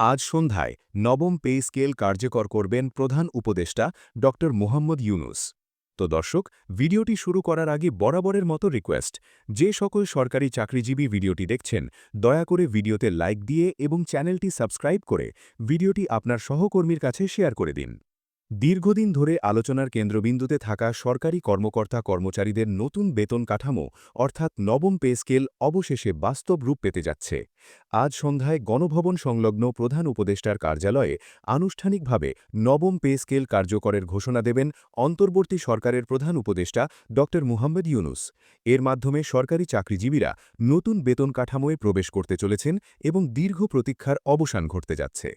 আজ সন্ধ্যায় নবম পে স্কেল কার্যকর করবেন প্রধান উপদেষ্টা ড মোহাম্মদ ইউনুস। তো দর্শক, ভিডিওটি শুরু করার আগে বরাবরের মতো রিকোয়েস্ট, যে সকল সরকারি চাকরিজীবী ভিডিওটি দেখছেন, দয়া করে ভিডিওতে লাইক দিয়ে এবং চ্যানেলটি সাবস্ক্রাইব করে ভিডিওটি আপনার সহকর্মীর কাছে শেয়ার করে দিন। দীর্ঘদিন ধরে আলোচনার কেন্দ্রবিন্দুতে থাকা সরকারি কর্মকর্তা কর্মচারীদের নতুন বেতন কাঠামো, অর্থাৎ নবম পে স্কেল, অবশেষে বাস্তব রূপ পেতে যাচ্ছে। আজ সন্ধ্যায় গণভবন সংলগ্ন প্রধান উপদেষ্টার কার্যালয়ে আনুষ্ঠানিকভাবে নবম পে স্কেল কার্যকরের ঘোষণা দেবেন অন্তর্বর্তী সরকারের প্রধান উপদেষ্টা ড মুহাম্মদ ইউনুস। এর মাধ্যমে সরকারি চাকরিজীবীরা নতুন বেতন কাঠামোয় প্রবেশ করতে চলেছেন এবং দীর্ঘ প্রতীক্ষার অবসান ঘটতে যাচ্ছে।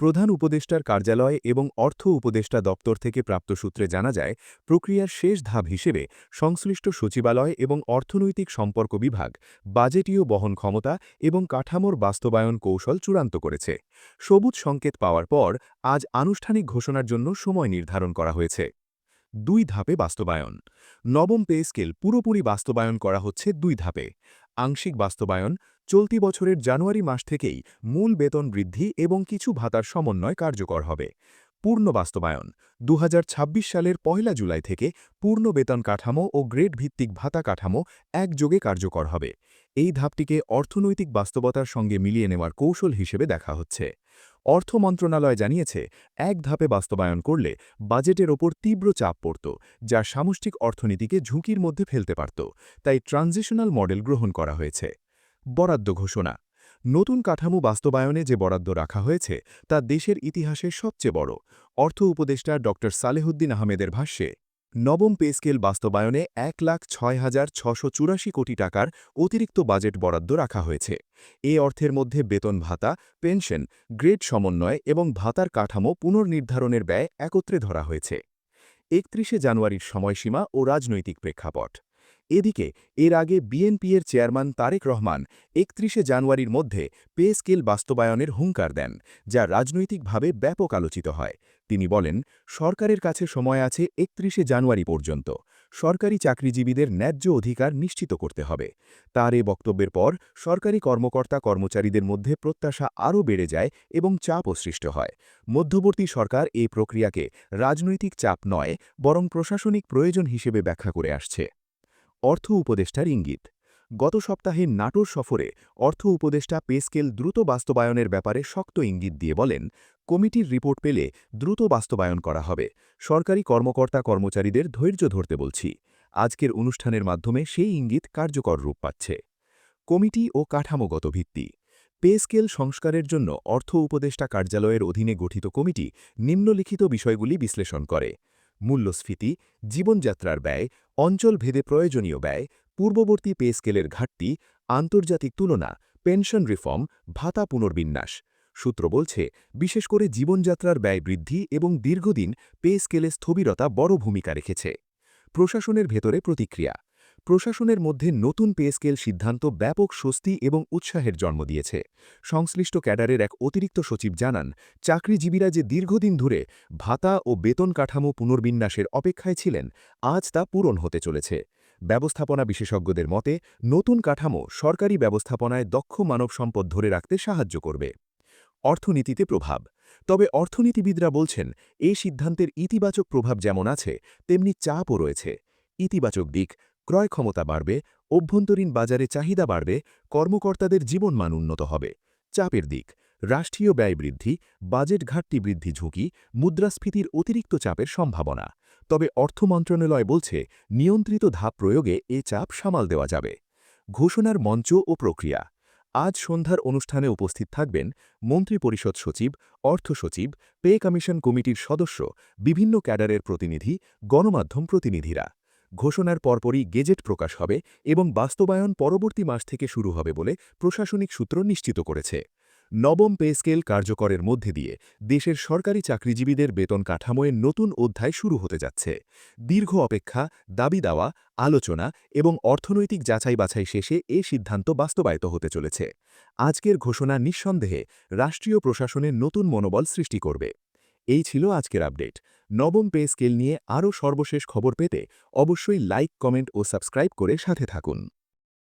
প্রধান উপদেষ্টার কার্যালয় এবং অর্থ উপদেষ্টা দপ্তর থেকে প্রাপ্ত সূত্রে জানা যায়, প্রক্রিয়ার শেষ ধাপ হিসেবে সংশ্লিষ্ট সচিবালয় এবং অর্থনৈতিক সম্পর্ক বিভাগ, বাজেটীয় বহন ক্ষমতা এবং কাঠামোর বাস্তবায়ন কৌশল চূড়ান্ত করেছে। সবুজ সংকেত পাওয়ার পর আজ আনুষ্ঠানিক ঘোষণার জন্য সময় নির্ধারণ করা হয়েছে। দুই ধাপে বাস্তবায়ন। নবম পে স্কেল পুরোপুরি বাস্তবায়ন করা হচ্ছে দুই ধাপে। আংশিক বাস্তবায়ন চলতি বছরের জানুয়ারি মাস থেকেই মূল বেতন বৃদ্ধি এবং কিছু ভাতার সমন্বয় কার্যকর হবে। পূর্ণ বাস্তবায়ন দু হাজার ছাব্বিশ সালের পয়লা জুলাই থেকে পূর্ণ বেতন কাঠামো ও গ্রেড ভিত্তিক ভাতা কাঠামো একযোগে কার্যকর হবে। এই ধাপটিকে অর্থনৈতিক বাস্তবতার সঙ্গে মিলিয়ে নেওয়ার কৌশল হিসেবে দেখা হচ্ছে। অর্থ মন্ত্রণালয় জানিয়েছে, এক ধাপে বাস্তবায়ন করলে বাজেটের ওপর তীব্র চাপ পড়ত, যা সামষ্টিক অর্থনীতিকে ঝুঁকির মধ্যে ফেলতে পারত, তাই ট্রানজিশনাল মডেল গ্রহণ করা হয়েছে। বরাদ্দ ঘোষণা। নতুন কাঠামো বাস্তবায়নে যে বরাদ্দ রাখা হয়েছে, তা দেশের ইতিহাসে সবচেয়ে বড়। অর্থ উপদেষ্টা ড সালেহুদ্দিন আহমেদের ভাষ্যে, নবম পে স্কেল বাস্তবায়নে এক লাখ ছয় হাজার ছশো চুরাশি কোটি টাকার অতিরিক্ত বাজেট বরাদ্দ রাখা হয়েছে। এ অর্থের মধ্যে বেতন ভাতা, পেনশন, গ্রেড সমন্বয় এবং ভাতার কাঠামো পুনর্নির্ধারণের ব্যয় একত্রে ধরা হয়েছে। একত্রিশে জানুয়ারির সময়সীমা ও রাজনৈতিক প্রেক্ষাপট। এদিকে, এর আগে বিএনপির চেয়ারম্যান তারেক রহমান একত্রিশে জানুয়ারির মধ্যে পে স্কেল বাস্তবায়নের হুঙ্কার দেন, যা রাজনৈতিকভাবে ব্যাপক আলোচিত হয়। তিনি বলেন, সরকারের কাছে সময় আছে একত্রিশে জানুয়ারি পর্যন্ত। সরকারি চাকরিজীবীদের ন্যায্য অধিকার নিশ্চিত করতে হবে। তার এ বক্তব্যের পর সরকারি কর্মকর্তা কর্মচারীদের মধ্যে প্রত্যাশা আরও বেড়ে যায় এবং চাপও সৃষ্ট হয়। মধ্যবর্তী সরকার এই প্রক্রিয়াকে রাজনৈতিক চাপ নয়, বরং প্রশাসনিক প্রয়োজন হিসেবে ব্যাখ্যা করে আসছে। অর্থ উপদেষ্টার ইঙ্গিত। গত সপ্তাহে নাটোর সফরে অর্থ উপদেষ্টা পেস্কেল দ্রুত বাস্তবায়নের ব্যাপারে শক্ত ইঙ্গিত দিয়ে বলেন, কমিটির রিপোর্ট পেলে দ্রুত বাস্তবায়ন করা হবে। সরকারি কর্মকর্তা কর্মচারীদের ধৈর্য ধরতে বলছি। আজকের অনুষ্ঠানের মাধ্যমে সেই ইঙ্গিত কার্যকর রূপ পাচ্ছে। কমিটি ও কাঠামোগত ভিত্তি। পে স্কেল সংস্কারের জন্য অর্থ উপদেষ্টা কার্যালয়ের অধীনে গঠিত কমিটি নিম্নলিখিত বিষয়গুলি বিশ্লেষণ করে। মূল্যস্ফীতি, জীবনযাত্রার ব্যয়, অঞ্চলভেদে প্রয়োজনীয় ব্যয়, পূর্ববর্তী পে স্কেলের ঘাটতি, আন্তর্জাতিক তুলনা, পেনশন রিফর্ম, ভাতা পুনর্বিন্যাস। সূত্র বলছে, বিশেষ করে জীবনযাত্রার ব্যয় বৃদ্ধি এবং দীর্ঘদিন পে স্কেলে স্থবিরতা বড় ভূমিকা রেখেছে। প্রশাসনের ভেতরে প্রতিক্রিয়া। প্রশাসনের মধ্যে নতুন পে স্কেল সিদ্ধান্ত ব্যাপক স্বস্তি এবং উৎসাহের জন্ম দিয়েছে। সংশ্লিষ্ট ক্যাডারের এক অতিরিক্ত সচিব জানান, চাকরিজীবীরা যে দীর্ঘদিন ধরে ভাতা ও বেতন কাঠামো পুনর্বিন্যাসের অপেক্ষায় ছিলেন, আজ তা পূরণ হতে চলেছে। ব্যবস্থাপনা বিশেষজ্ঞদের মতে, নতুন কাঠামো সরকারি ব্যবস্থাপনায় দক্ষ মানব সম্পদ ধরে রাখতে সাহায্য করবে। অর্থনীতিতে প্রভাব। তবে অর্থনীতিবিদরা বলছেন এই সিদ্ধান্তের ইতিবাচক প্রভাব যেমন আছে, তেমনি চাপও রয়েছে। ইতিবাচক দিক ক্রয় ক্ষমতা বাড়বে, অভ্যন্তরীণ বাজারে চাহিদা বাড়বে, কর্মকর্তাদের জীবনমান উন্নত হবে। চাপের দিক, রাষ্ট্রীয় ব্যয় বৃদ্ধি, বাজেট ঘাটতি বৃদ্ধি ঝুঁকি, মুদ্রাস্ফীতির অতিরিক্ত চাপের সম্ভাবনা। তবে অর্থ মন্ত্রণালয় বলছে, নিয়ন্ত্রিত ধাপ প্রয়োগে এ চাপ সামাল দেওয়া যাবে। ঘোষণার মঞ্চ ও প্রক্রিয়া। আজ সন্ধ্যার অনুষ্ঠানে উপস্থিত থাকবেন মন্ত্রিপরিষদ সচিব, অর্থ সচিব, পে কমিশন কমিটির সদস্য, বিভিন্ন ক্যাডারের প্রতিনিধি, গণমাধ্যম প্রতিনিধিরা। ঘোষণার পরপরই গেজেট প্রকাশ হবে এবং বাস্তবায়ন পরবর্তী মাস থেকে শুরু হবে বলে প্রশাসনিক সূত্র নিশ্চিত করেছে। নবম পে স্কেল কার্যকরের মধ্যে দিয়ে দেশের সরকারি চাকরিজীবীদের বেতন কাঠামোয় নতুন অধ্যায় শুরু হতে যাচ্ছে। দীর্ঘ অপেক্ষা, দাবি দেওয়া, আলোচনা এবং অর্থনৈতিক যাচাই বাছাই শেষে এ সিদ্ধান্ত বাস্তবায়িত হতে চলেছে। আজকের ঘোষণা নিঃসন্দেহে রাষ্ট্রীয় প্রশাসনের নতুন মনোবল সৃষ্টি করবে। এই ছিল আজকের আপডেট। নবম পে স্কেল নিয়ে আরও সর্বশেষ খবর পেতে অবশ্যই লাইক, কমেন্ট ও সাবস্ক্রাইব করে সাথে থাকুন।